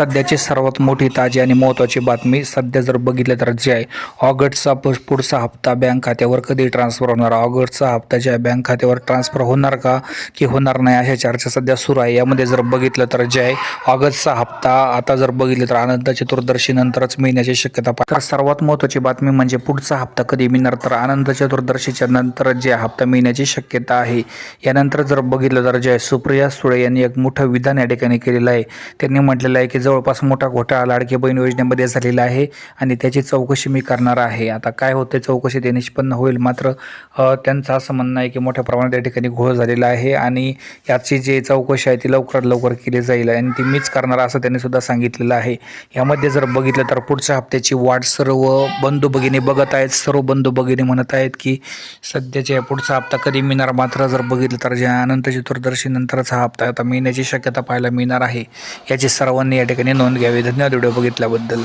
सध्याची सर्वात मोठी ताजी आणि महत्त्वाची बातमी सध्या जर बघितलं तर जे आहे ऑगस्टचा पुढचा हप्ता बँक खात्यावर कधी ट्रान्सफर होणार? ऑगस्टचा हप्ता जे आहे बँक खात्यावर ट्रान्सफर होणार का की होणार नाही अशा चर्चा सध्या सुरू आहे. यामध्ये जर बघितलं तर जे आहे ऑगस्टचा हप्ता आता जर बघितलं तर अनंत चतुर्दशीनंतरच मिळण्याची शक्यता तर सर्वात महत्त्वाची बातमी म्हणजे पुढचा हप्ता कधी मिळणार? तर अनंत चतुर्दशीच्या नंतर जे हप्ता मिळण्याची शक्यता आहे. यानंतर जर बघितलं तर जे आहे सुप्रिया सुळे यांनी एक मोठं विधान या ठिकाणी केलेलं आहे. त्यांनी म्हटलेलं आहे की जवळपास मोठा घोटाळा लाडके बहीण योजनेमध्ये झालेला आहे आणि त्याची चौकशी मी करणार आहे. आता काय होते? चौकशी ते निष्पन्न होईल. मात्र त्यांचं असं म्हणणं आहे की मोठ्या प्रमाणात त्या ठिकाणी घोळ झालेला आहे आणि याची जी चौकशी आहे ती लवकरात लवकर केली जाईल आणि ती मीच करणार असं त्यांनी सुद्धा सांगितलेलं आहे. यामध्ये जर बघितलं तर पुढच्या हप्त्याची वाट सर्व बंधू भगिनी बघत आहेत. सर्व बंधू भगिनी म्हणत आहेत की सध्याच्या पुढचा हप्ता कधी मिळणार? मात्र जर बघितलं तर जे अनंत चतुर्दशी हा हप्ता आता मिळण्याची शक्यता पाहायला मिळणार आहे. याची सर्वांनी या ठिकाणी नोंद घ्यावी. धन्यवाद व्हिडिओ बघितल्याबद्दल.